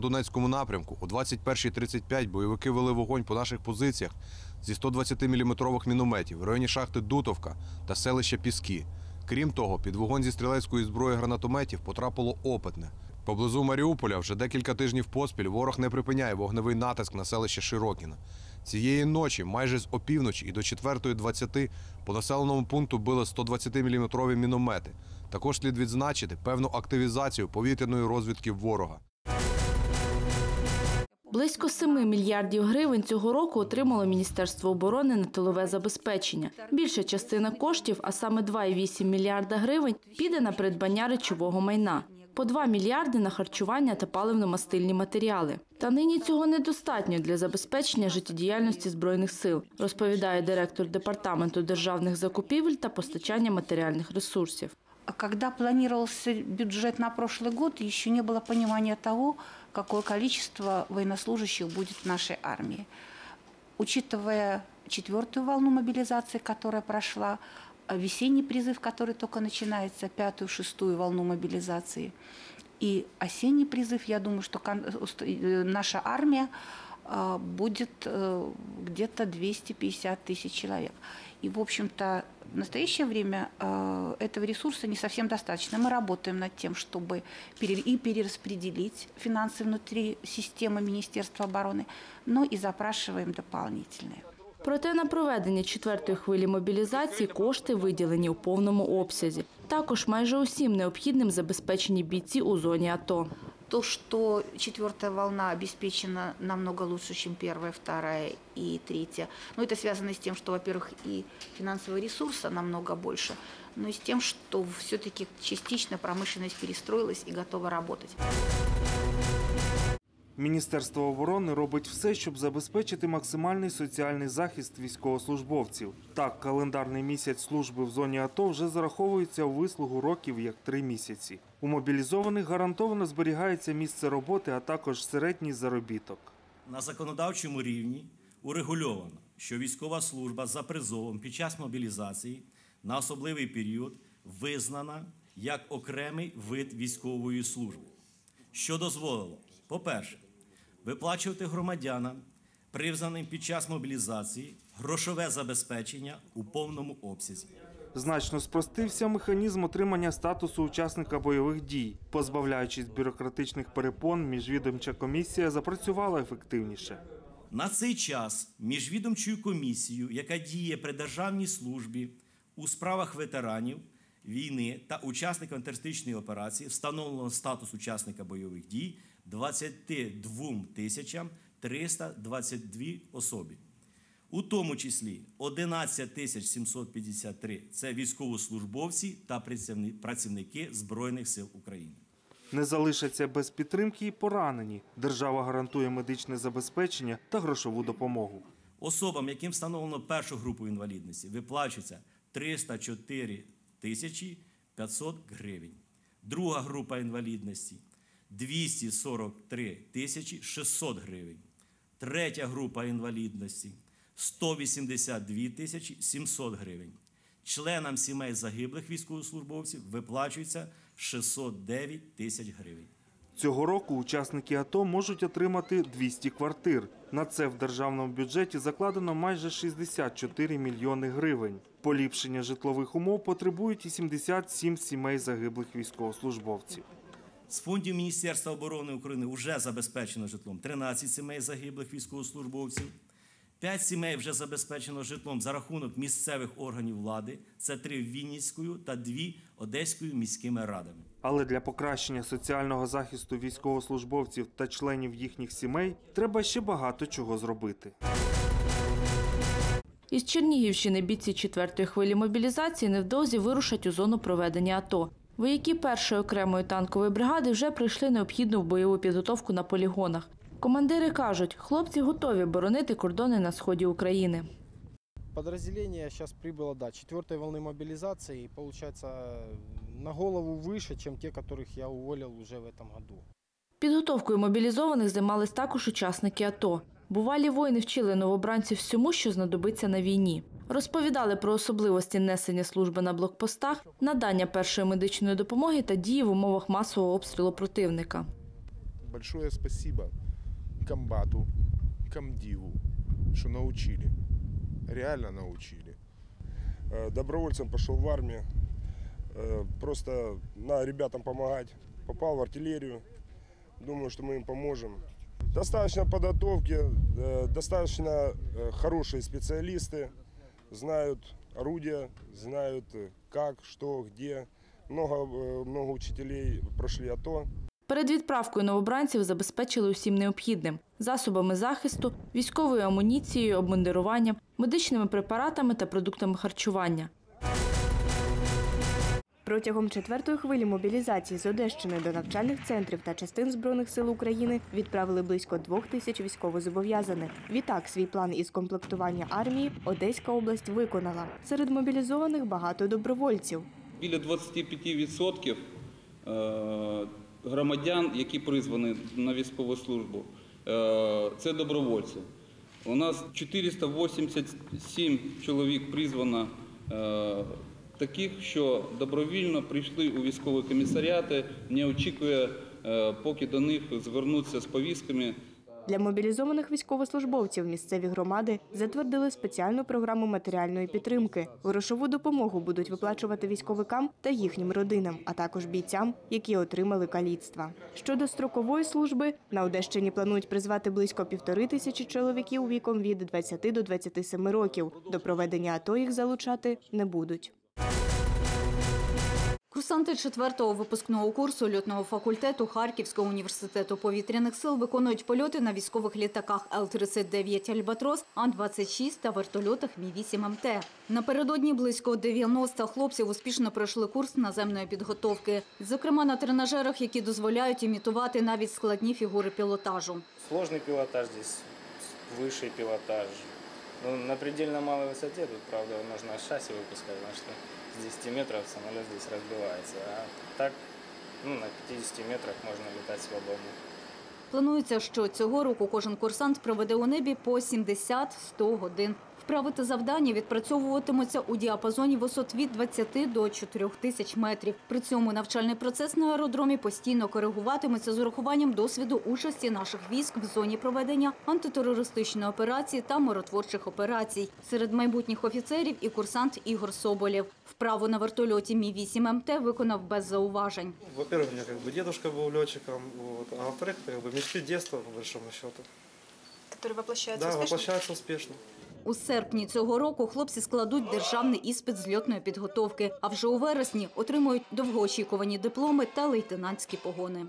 Донецькому напрямку о 21.35 бойовики вели вогонь по наших позиціях зі 120-мм мінометів в районі шахти Дутовка та селища Піски. Крім того, під вогонь зі стрілецької зброї гранатометів потрапило опитне. Поблизу Маріуполя вже декілька тижнів поспіль ворог не припиняє вогневий натиск на селище Широкіна. Цієї ночі, майже з опівночі і до 4.20 по населеному пункту били 120-мм міномети. Також слід відзначити певну активізацію повітряної розвідки ворога. Близько 7 мільярдів гривень цього року отримало Міністерство оборони на тилове забезпечення. Більша частина коштів, а саме 2,8 мільярда гривень, піде на придбання речового майна. По 2 мільярди на харчування та паливно-мастильні матеріали. Та нині цього недостатньо для забезпечення життєдіяльності збройних сил, розповідає директор департаменту державних закупівель та постачання матеріальних ресурсів. Когда планировался бюджет на прошлый год, еще не было понимания того, какое количество военнослужащих будет в нашей армии. Учитывая четвертую волну мобилизации, которая прошла, а весенний призыв, который только начинается, пятую, шестую волну мобилизации, и осенний призыв, я думаю, что кон- э, наша армия будет э, где-то 250 тысяч человек. И, в общем-то, в настоящее время э, этого ресурса не совсем достаточно. Мы работаем над тем, чтобы пере- и перераспределить финансы внутри системы Министерства обороны, но и запрашиваем дополнительные. Проте на проведення четвертої хвилі мобілізації кошти виділені у повному обсязі. Також майже усім необхідним забезпечені бійці у зоні АТО. То, что четвертая волна обеспечена намного лучше, чем первая, вторая и третья, ну, это связано с тем, что, во-первых, и финансового ресурса намного больше, но и с тем, что все-таки частично промышленность перестроилась и готова работать. Міністерство оборони робить все, щоб забезпечити максимальний соціальний захист військовослужбовців. Так, календарний місяць служби в зоні АТО вже зараховується у вислугу років як три місяці. У мобілізованих гарантовано зберігається місце роботи, а також середній заробіток. На законодавчому рівні урегульовано, що військова служба за призовом під час мобілізації на особливий період визнана як окремий вид військової служби, що дозволило, по-перше, виплачувати громадянам, признаним під час мобілізації, грошове забезпечення у повному обсязі. Значно спростився механізм отримання статусу учасника бойових дій. Позбавляючись бюрократичних перепон, міжвідомча комісія запрацювала ефективніше. На цей час міжвідомчою комісією, яка діє при державній службі у справах ветеранів війни та учасників антитерористичної операції, встановлено статус учасника бойових дій 22 тисячам 322 особі. У тому числі 11 тисяч 753 – це військовослужбовці та працівники Збройних сил України. Не залишаться без підтримки і поранені. Держава гарантує медичне забезпечення та грошову допомогу. Особам, яким встановлено першу групу інвалідності, виплачується 304 тисячі 500 гривень. Друга група інвалідності 243 тисячі 600 гривень. Третя група інвалідності 182 тисячі 700 гривень. Членам сімей загиблих військовослужбовців виплачується 609 тисяч гривень. Цього року учасники АТО можуть отримати 200 квартир. На це в державному бюджеті закладено майже 64 мільйони гривень. Поліпшення житлових умов потребують і 77 сімей загиблих військовослужбовців. З фондів Міністерства оборони України вже забезпечено житлом 13 сімей загиблих військовослужбовців. 5 сімей вже забезпечено житлом за рахунок місцевих органів влади. Це три Вінницькою та дві Одеською міськими радами. Але для покращення соціального захисту військовослужбовців та членів їхніх сімей треба ще багато чого зробити. Із Чернігівщини бійці четвертої хвилі мобілізації невдовзі вирушать у зону проведення АТО. Вояки першої окремої танкової бригади вже пройшли необхідну бойову підготовку на полігонах. Командири кажуть, хлопці готові боронити кордони на сході України. Подразделение сейчас прибыло, да, четвертой волны мобилизации, и получается на голову выше, чем те, которых я уволил уже в этом году. Підготовкою мобілізованих займались також учасники АТО. Бувалі воїни вчили новобранців всьому, що знадобиться на війні. Розповідали про особливості несення служби на блокпостах, надання першої медичної допомоги та дії в умовах масового обстрілу противника. большое спасибо комбату, комдиву, что научили. Реально научили. Э, добровольцем пошел в армию. Э, Просто на ребятам помогать. Попал в артиллерию. Думаю, что мы им поможем. Достаточно подготовки, э, достаточно э, хорошие специалисты. Знают орудия, знают э, как, что, где. Много, э, много учителей прошли АТО. Перед відправкою новобранців забезпечили усім необхідним – засобами захисту, військовою амуніцією, обмундируванням, медичними препаратами та продуктами харчування. Протягом четвертої хвилі мобілізації з Одещини до навчальних центрів та частин збройних сил України відправили близько двох тисяч військовозобов'язаних. Відтак свій план із комплектування армії Одеська область виконала. Серед мобілізованих багато добровольців. Біля 25% е, громадян, які призвані на військову службу, е, це добровольці. У нас 487 чоловік призвано е, таких, що добровільно прийшли у військові комісаріати, не очікує, е, поки до них звернуться з повістками Для мобілізованих військовослужбовців місцеві громади затвердили спеціальну програму матеріальної підтримки. Грошову допомогу будуть виплачувати військовикам та їхнім родинам, а також бійцям, які отримали каліцтва. Щодо строкової служби, на Одещині планують призвати близько півтори тисячі чоловіків віком від 20 до 27 років. До проведення АТО їх залучати не будуть. Курсанти четвертого випускного курсу льотного факультету Харківського університету повітряних сил виконують польоти на військових літаках Л-39 «Альбатрос», Ан-26 та вертольотах Мі-8МТ. Напередодні близько 90 хлопців успішно пройшли курс наземної підготовки. Зокрема, на тренажерах, які дозволяють імітувати навіть складні фігури пілотажу. Сложный пилотаж здесь, высший пилотаж. Ну, на предельно малой высоте тут, правда, нужно шасси выпускать, потому что с 10 метров самолет здесь разбивается. А так, ну, на 50 метрах можно летать свободно. Планується, що цього року кожен курсант проведе у небі по 70-100 годин. Вправи та завдання відпрацьовуватимуться у діапазоні висот від 20 до 4 тисяч метрів. При цьому навчальний процес на аеродромі постійно коригуватиметься з урахуванням досвіду участі наших військ в зоні проведення антитерористичної операції та миротворчих операцій. Серед майбутніх офіцерів і курсант Ігор Соболєв. Вправу на вертольоті Мі-8МТ виконав без зауважень. Во-первых, у меня как бы дедушка был летчиком, вот, а во-вторых, это как бы мечты детства, по большому счету. Который воплощается Да, успешно? воплощаются успешно. У серпні цього року хлопці складуть державний іспит з льотної підготовки, а вже у вересні отримують довгоочікувані дипломи та лейтенантські погони.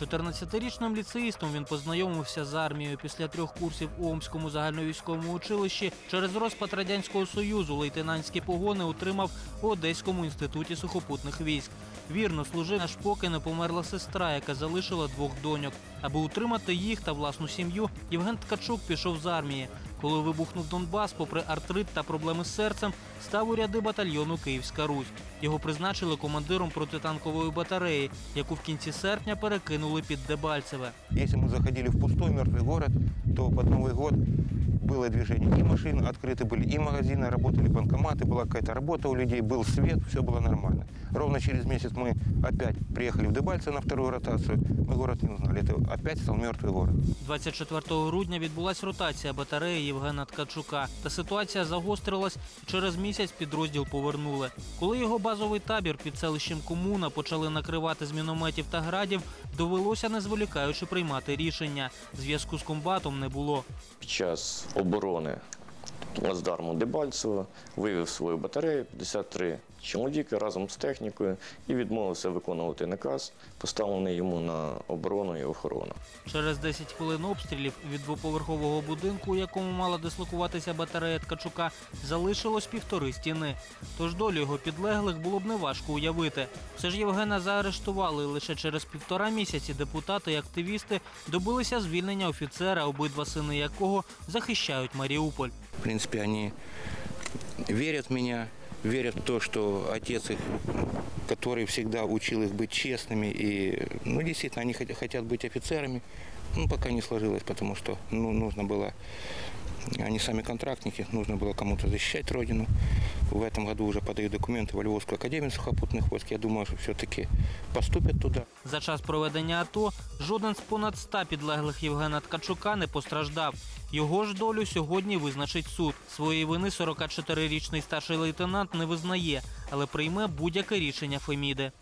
14-річним ліцеїстом він познайомився з армією після трьох курсів у Омському загальновійськовому училищі. Через розпад радянського союзу лейтенантські погони отримав у Одеському інституті сухопутних військ. Вірно служив аж поки не померла сестра, яка залишила двох доньок. Аби утримати їх та власну сім'ю, Євген Ткачук пішов з армії. Коли вибухнув Донбас, попри артрит та проблеми з серцем, став у ряди батальйону Київська Русь. Його призначили командиром протитанкової батареї, яку в кінці серпня перекинули під Дебальцеве. Если мы заходили в пустой мертвый город, то под Новый год было движение. И машины открыты были, и магазины работали, банкоматы, была какая-то работа у людей, был свет, все было нормально. Ровно через месяц мы опять приехали в Дебальцево на вторую ротацию. Мы город не узнали. Это опять стал мертвый город. 24 грудня відбулась ротація батареї Євгена Ткачука. Та ситуація загострилась. і Через місяць підрозділ повернули. Коли його базовий табір під селищем Комуна почали накривати з мінометів та градів, довелося не зволікаючи приймати рішення. Зв'язку з комбатом не було. Під час оборони плацдарму Дебальцево вивів свою батарею 53 чоловіки разом з технікою і відмовився виконувати наказ, поставлений йому на оборону і охорону. Через 10 хвилин обстрілів від двоповерхового будинку, у якому мала дислокуватися батарея Ткачука, залишилось півтори стіни. Тож долю його підлеглих було б неважко уявити. Все ж Євгена заарештували лише через півтора місяці депутати і активісти добилися звільнення офіцера, обидва сини якого захищають Маріуполь В принципе, они верят в меня, верят в то, что отец их, который всегда учил их быть честными. И, ну, действительно, они хот- хотят быть офицерами, Ну, пока не сложилось, потому что ну, нужно было, они сами контрактники, нужно было кому-то защищать родину. В этом году уже подаю документы в Львовскую академию сухопутных войск. Я думаю, что все-таки поступят туда. За час проведення АТО жоден з понад 100 підлеглих Євгена Ткачука не постраждав. Його ж долю сьогодні визначить суд. Своєї вини 44-річний старший лейтенант не визнає, але прийме будь-яке рішення Феміди.